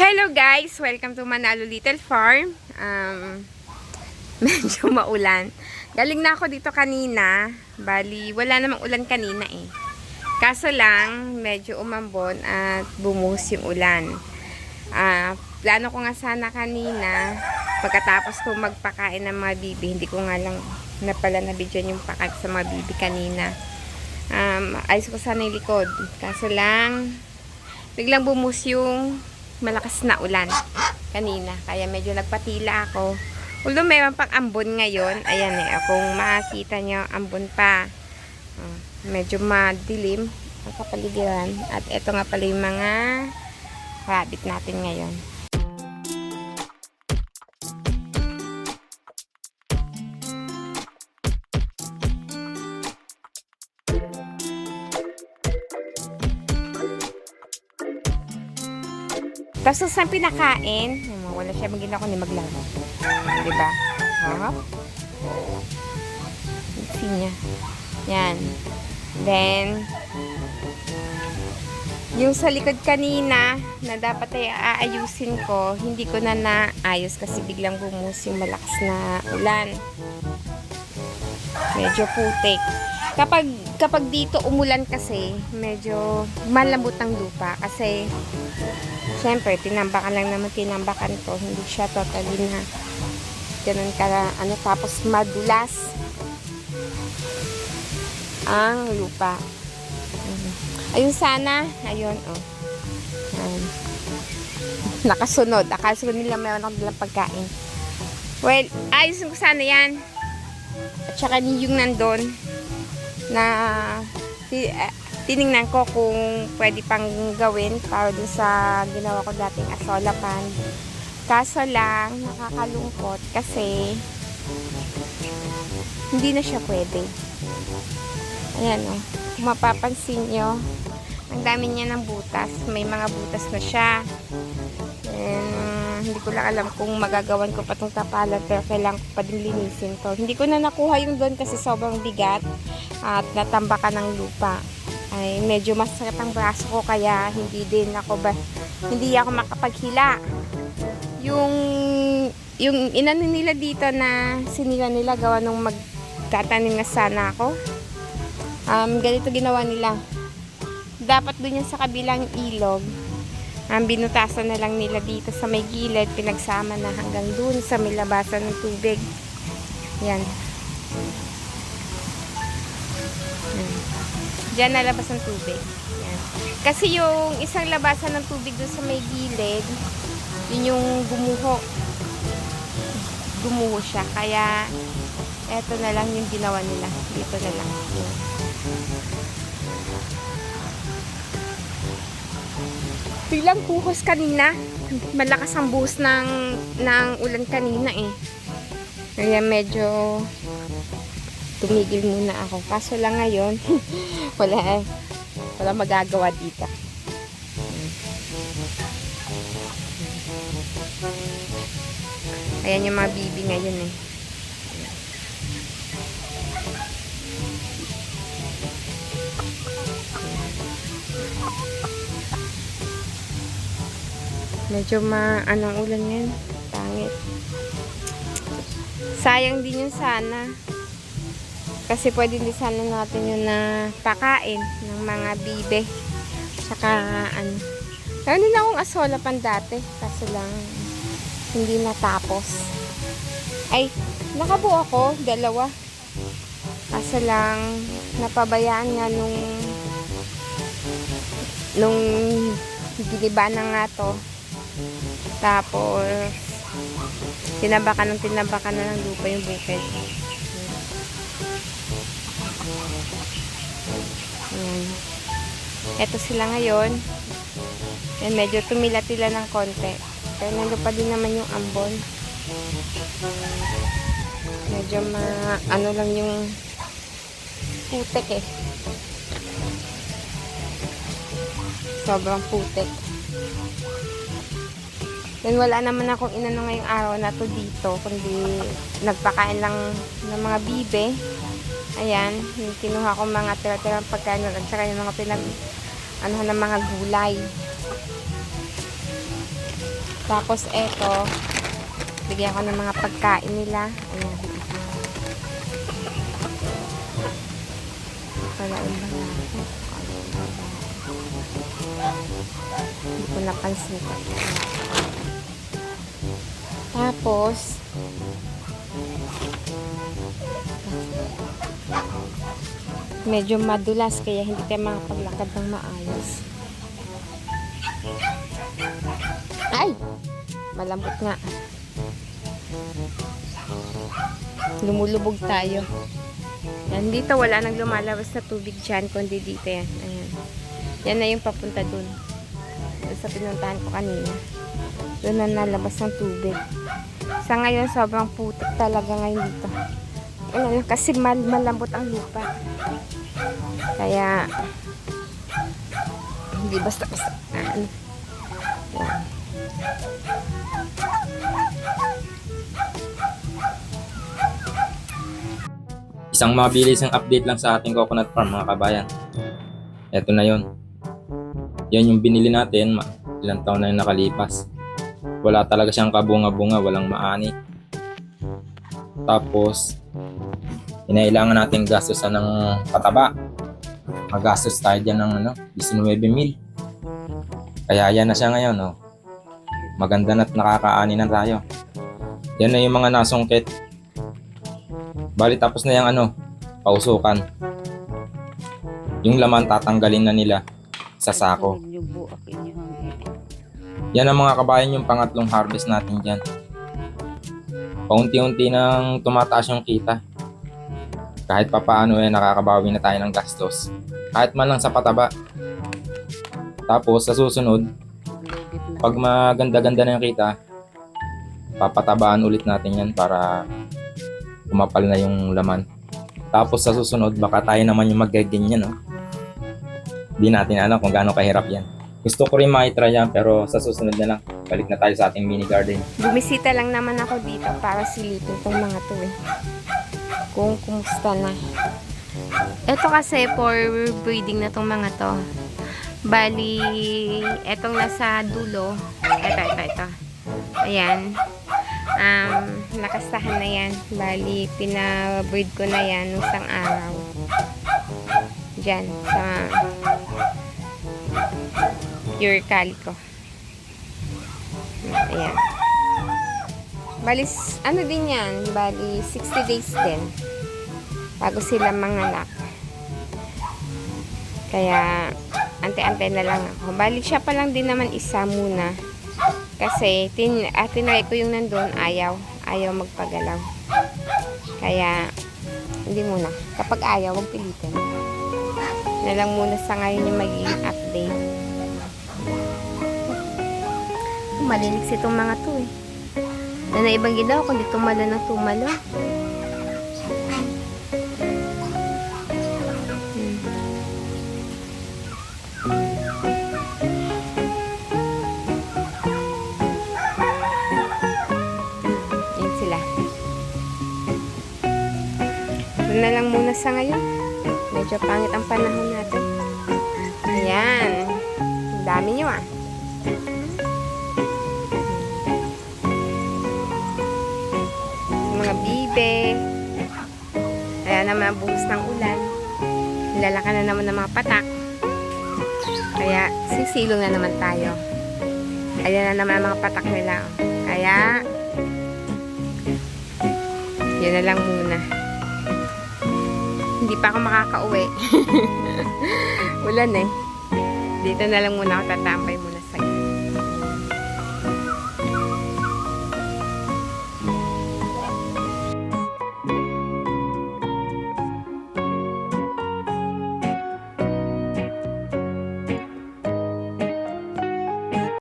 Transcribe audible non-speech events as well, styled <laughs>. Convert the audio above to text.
Hello guys! Welcome to Manalo Little Farm. Um, <laughs> medyo maulan. Galing na ako dito kanina. Bali, wala namang ulan kanina eh. Kaso lang, medyo umambon at bumuhos yung ulan. Ah, plano ko nga sana kanina, pagkatapos ko magpakain ng mga bibi, hindi ko nga lang na pala na video yung pakain sa mga bibi kanina. Um, ayos ko sana yung likod. Kaso lang, biglang bumuhos yung malakas na ulan kanina. Kaya medyo nagpatila ako. Although mayroon pang ambon ngayon. Ayan eh. Kung makakita nyo, ambon pa. Oh, medyo madilim ang kapaligiran. At ito nga pala yung mga rabbit natin ngayon. Tapos sa pinakain, um, wala siya maging ako ni maglaro. Di ba? Hop. See niya. Yan. Then, yung sa likod kanina, na dapat ay aayusin ko, hindi ko na naayos kasi biglang bumus yung malakas na ulan. Medyo putik. Kapag, kapag dito umulan kasi, medyo malambot ang lupa kasi Siyempre, tinambakan lang naman tinambakan to. Hindi siya totally na ganun ka, ano, tapos madulas ang lupa. Mhm. Ayun sana, ayun, oh. Ayan. <laughs> Nakasunod. Akasunod nila meron akong dalang pagkain. Well, ayos ko sana yan. At saka yung nandun na eh, tiningnan ko kung pwede pang gawin para dun sa ginawa ko dating asola pan. Kaso lang, nakakalungkot kasi hindi na siya pwede. Ayan o. Kung mapapansin nyo, ang dami niya ng butas. May mga butas na siya. And, hindi ko lang alam kung magagawan ko pa itong tapalan pero kailangan ko pa din linisin to. Hindi ko na nakuha yung doon kasi sobrang bigat at natambakan ng lupa. Ay medyo masakit ang braso ko kaya hindi din ako ba hindi ako makapaghila. Yung yung inano nila dito na sinila nila gawa nung magtatanim na sana ako. Um, ganito ginawa nila. Dapat dun yan sa kabilang ilog ang binutasan na lang nila dito sa may gilid pinagsama na hanggang dun sa may labasan ng tubig yan yan Diyan nalabas ng tubig. Yan. Kasi yung isang labasan ng tubig doon sa may gilid, yun yung gumuho. Gumuho siya. Kaya, eto na lang yung ginawa nila. Dito na lang. Yan. Biglang buhos kanina. Malakas ang buhos ng, ng ulan kanina eh. Kaya medyo tumigil muna ako. Kaso lang ngayon, <laughs> wala, wala magagawa dito. Ayan yung mga bibi ngayon eh. Medyo ma, anong ulan yan? Pangit. Sayang din yun sana. Kasi pwede din sana natin yun na pakain ng mga bibe. Saka ano. Meron din akong asola pan dati. Kaso lang hindi natapos. Ay, nakabuo ako. Dalawa. Kaso lang napabayaan nga nung nung giniba na nga to. Tapos tinabakan ng tinabakan na ng lupa yung bukid. Ayan. Ito sila ngayon. Ayan, medyo tumila-tila ng konti. Pero nandun pa din naman yung ambon. Medyo ma, ano lang yung putek eh. Sobrang putek. Then wala naman akong inano ngayong araw na to dito, kundi nagpakain lang ng mga bibe. Ayan, kinuha ko mga tira-tirang pagkain at saka yung mga pinag ano ng mga gulay. Tapos eto, bigyan ko ng mga pagkain nila. Ayan. Wala yung Hindi ko napansin ko. Tapos, medyo madulas kaya hindi tayo makapaglakad ng maayos. Ay! Malambot nga. Lumulubog tayo. Yan, dito wala nang lumalabas na tubig dyan, kundi dito yan. Ayan. Yan na yung papunta dun. Doon sa pinuntahan ko kanina. Doon na nalabas ng tubig. Sa ngayon, sobrang putik talaga ngayon dito. Ano, kasi mal malambot ang lupa. Kaya, hindi basta-basta. Ano. Isang mabilis ang update lang sa ating coconut farm mga kabayan. Ito na yon. Yan yung binili natin, ilang taon na yung nakalipas. Wala talaga siyang kabunga-bunga, walang maani. Tapos, inailangan natin gastusan ng pataba. Magastos tayo dyan ng ano, 19 mil. Kaya yan na siya ngayon. Oh. Maganda na't nakakaani na tayo. Yan na yung mga nasungkit Bali tapos na yung ano, pausukan. Yung laman tatanggalin na nila sa sako. Yan ang mga kabayan yung pangatlong harvest natin dyan. Paunti-unti nang tumataas yung kita. Kahit papaano eh nakakabawi na tayo ng gastos. Kahit man lang sa pataba. Tapos sa susunod, pag maganda-ganda na yung kita, papatabaan ulit natin yan para kumapal na yung laman. Tapos sa susunod, baka tayo naman yung magaganyan, no? Di natin alam kung gaano kahirap yan. Gusto ko rin makitry yan, pero sa susunod na lang, balik na tayo sa ating mini garden. Bumisita lang naman ako dito para silipin tong mga to eh. Kung kumusta na. Ito kasi for breeding na tong mga to. Bali, etong nasa dulo. Ito, ito, ito. Ayan. Um, nakastahan na yan. Bali, pinabreed ko na yan nung isang araw. Diyan, sa pure calico. Ayan. Bali, s- ano din yan? Bali, 60 days din. Bago sila manganak. Kaya, ante-ante na lang ako. Bali, siya pa lang din naman isa muna. Kasi, tin, ah, tinry ko yung nandun, ayaw. Ayaw magpagalaw. Kaya, hindi muna. Kapag ayaw, huwag pilitin. Na lang muna sa ngayon yung magiging update. Malinis itong mga to eh. Na na ibang ginawa, kundi tumalo ng tumalo. Hmm. Yan sila. Ito na lang muna sa ngayon. Medyo pangit ang panahon natin. Ayan. Ang dami nyo ah. Mga bibe. Kaya naman buhos ng ulan. Nilalaka na naman ng mga patak. Kaya sisilong na naman tayo. Ayan na naman ang mga patak nila. Kaya yun na lang muna. Hindi pa ako makakauwi. <laughs> ulan eh. Dito na lang muna ako tatambay muna.